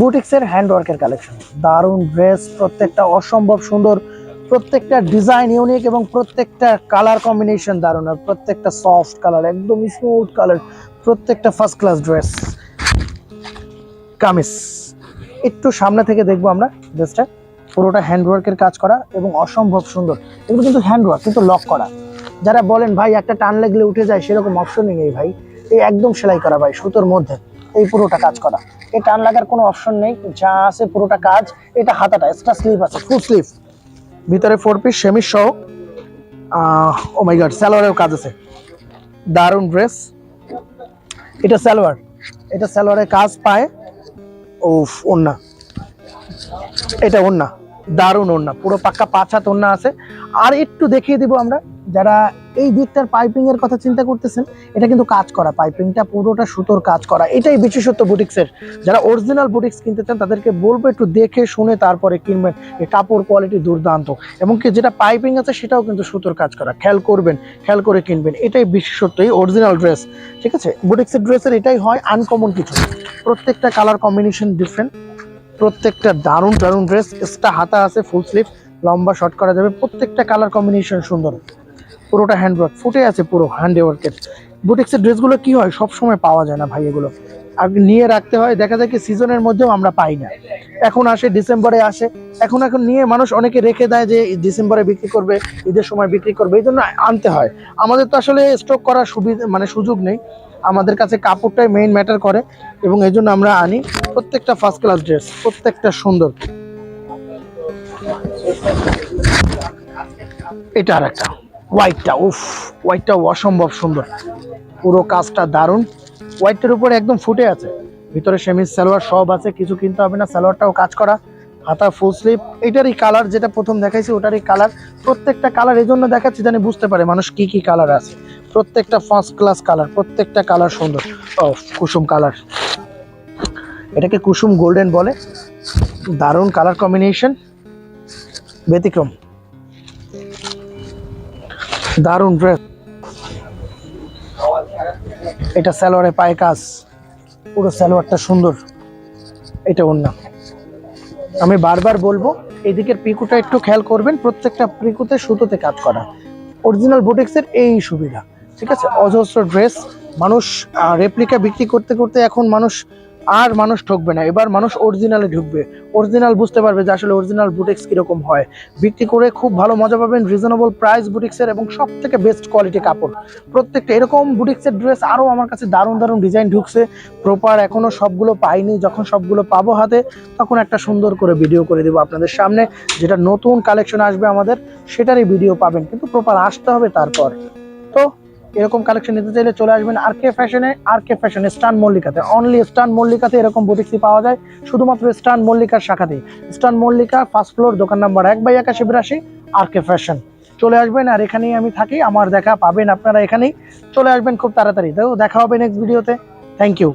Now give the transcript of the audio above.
বুটিক্সের হ্যান্ডওয়ার্কের কালেকশন দারুণ ড্রেস প্রত্যেকটা অসম্ভব সুন্দর, প্রত্যেকটা ডিজাইন ইউনিক এবং প্রত্যেকটা কালার কম্বিনেশন দারুণ। আর প্রত্যেকটা সফট কালার একদম স্মুথ কালার প্রত্যেকটা ফার্স্ট ক্লাস ড্রেস কামিজ। একটু সামনে থেকে দেখব আমরা ড্রেসটা পুরোটা হ্যান্ডওয়ার্কের কাজ করা এবং অসম্ভব সুন্দর। এগুলো কিন্তু হ্যান্ডওয়ার্ক কিন্তু লক করা। যারা বলেন, ভাই, একটা টান লাগলে উঠে যায়, সেরকম অপশনই নেই ভাই। এই একদম সেলাই করা ভাই, সুতোর মধ্যে। এই পুরোটা কাজ করা। এই টান লাগার কোনো অপশন নেই, যা আছে পুরোটা কাজ। এটা হাতাটা এক্সট্রা স্লিভ আছে ফুল স্লিভ ভিতরে ফোর পিস সেমিস সহ ও মাই গড সালোয়ারের কাজ আছে। দারুণ ড্রেস এটা সালোয়ার। এটা সালোয়ারের কাজ পায় ওফ ওন্না এটা ওন্না দারুণ ওন্না পুরো পাক্কা পাঁচ হাত ওন্না আছে। আর একটু দেখিয়ে দিব আমরা, যারা এই দিকটার পাইপিং এর কথা চিন্তা করতেছেন, এটা কিন্তু কাজ করা পাইপিংটা পুরোটা সুতোর কাজ করা। এটাই বিশেষত্ব বুটিক্সের। যারা অরিজিনাল বুটিক্স কিনতে চান, তাদেরকে বলব একটু দেখে শুনে তারপরে কিনবেন কাপড় কোয়ালিটি দুর্দান্ত। এবং কি যেটা পাইপিং আছে, সেটাও কিন্তু সুতোর কাজ করা। খেয়াল করবেন, খেয়াল করে কিনবেন। এটাই বিশেষত্ব, এই অরিজিনাল ড্রেস ঠিক আছে? বুটিক্সের ড্রেসের এটাই হয় আনকমন কিছু। প্রত্যেকটা কালার কম্বিনেশন ডিফারেন্ট প্রত্যেকটা দারুণ দারুণ ড্রেস এক্সট্রা হাতা আছে ফুল স্লিভ লম্বা শর্ট করা যাবে। প্রত্যেকটা কালার কম্বিনেশন সুন্দর। পুরোটা হ্যান্ডওয়ার্ক ফুটে আছে পুরো হ্যান্ডওয়ার্কের বুটিক্সের ড্রেসগুলো কি হয়? সব সময় পাওয়া যায় না ভাই এগুলো। আর নিয়ে রাখতে হয়, দেখা যায় কি সিজনের মধ্যেও আমরা পাই না। এখন আসে ডিসেম্বরে আসে। এখন এখন নিয়ে মানুষ অনেকে রেখে দেয় যে ডিসেম্বরে বিক্রি করবে, ঈদের সময় বিক্রি করবে, এই জন্য আনতে হয়। আমাদের তো আসলে স্টক করার সুবিধা মানে সুযোগ নেই। আমাদের কাছে কাপড়টাই মেইন ম্যাটার করে, এবং এই জন্য আমরা আনি প্রত্যেকটা ফার্স্ট ক্লাস ড্রেস প্রত্যেকটা সুন্দর। এটা আর একটা হোয়াইটটা উফ হোয়াইটটা অসম্ভব সুন্দর। পুরো কাজটা দারুণ। হোয়াইটের উপরে একদম ফুটে আছে। ভিতরে সেমিস সালোয়ার সব আছে, কিছু কিনতে হবে না, সালোয়ারটাও কাজ করা। হাতা ফুল স্লিপ এটারই কালার যেটা প্রথম দেখাইছি, ওটারই কালার প্রত্যেকটা কালার এই জন্য দেখাচ্ছি জানি বুঝতে পারে মানুষ কি কি কালার আছে। প্রত্যেকটা ফার্স্ট ক্লাস কালার প্রত্যেকটা কালার সুন্দর। ও, কুসুম কালার এটাকে কুসুম গোল্ডেন বলে। দারুণ কালার কম্বিনেশন ব্যতিক্রম। দারুণ ড্রেস এটা সালোয়ারে পায়ে কাজ। পুরো সালোয়ারটা সুন্দর। এটা অন্য আমি বারবার বলব, এদিকের পিকুটা একটু খেয়াল করবেন, প্রত্যেকটা পিকুতে সুতোতে কাজ করা। অরিজিনাল বুটিক্সের এই সুবিধা। ঠিক আছে? অজস্র ড্রেস মানুষ রেপ্লিকা বিক্রি করতে করতে এখন মানুষ আর মানুষ ঠকবে না। এবার মানুষ অরিজিনালে ঢুকবে। অরিজিনাল বুঝতে পারবে যে আসলে অরিজিনাল বুটিক্স কীরকম হয়। বিক্রি করে খুব ভালো মজা পাবেন রিজনেবল প্রাইস বুটিক্সের এবং সব থেকে বেস্ট কোয়ালিটি কাপড়। প্রত্যেকটা এরকম বুটিক্সের ড্রেস আরও আমার কাছে দারুণ দারুণ ডিজাইন ঢুকছে। প্রপার এখনও সবগুলো পাইনি। যখন সবগুলো পাবো হাতে, তখন একটা সুন্দর করে ভিডিও করে দেবো আপনাদের সামনে। যেটা নতুন কালেকশন আসবে আমাদের, সেটারই ভিডিও পাবেন। কিন্তু প্রপার আসতে হবে তারপর। তো এরকম কালেকশন নিতে চাইলে চলে আসবেন আর কে ফ্যাশনে আর কে ফ্যাশনে স্টান মল্লিকাতে অনলি স্টান মল্লিকাতে এরকম বুটিক্সি পাওয়া যায়। শুধুমাত্র স্টান মল্লিকার শাখাতে স্টান মল্লিকা ফার্স্ট ফ্লোর দোকান নাম্বার এক বাই একাশি বিরাশি আর কে ফ্যাশন চলে আসবেন আর এখানেই আমি থাকি। আমার দেখা পাবেন আপনারা এখানেই। চলে আসবেন খুব তাড়াতাড়ি। তো দেখা হবে নেক্সট ভিডিওতে থ্যাংক ইউ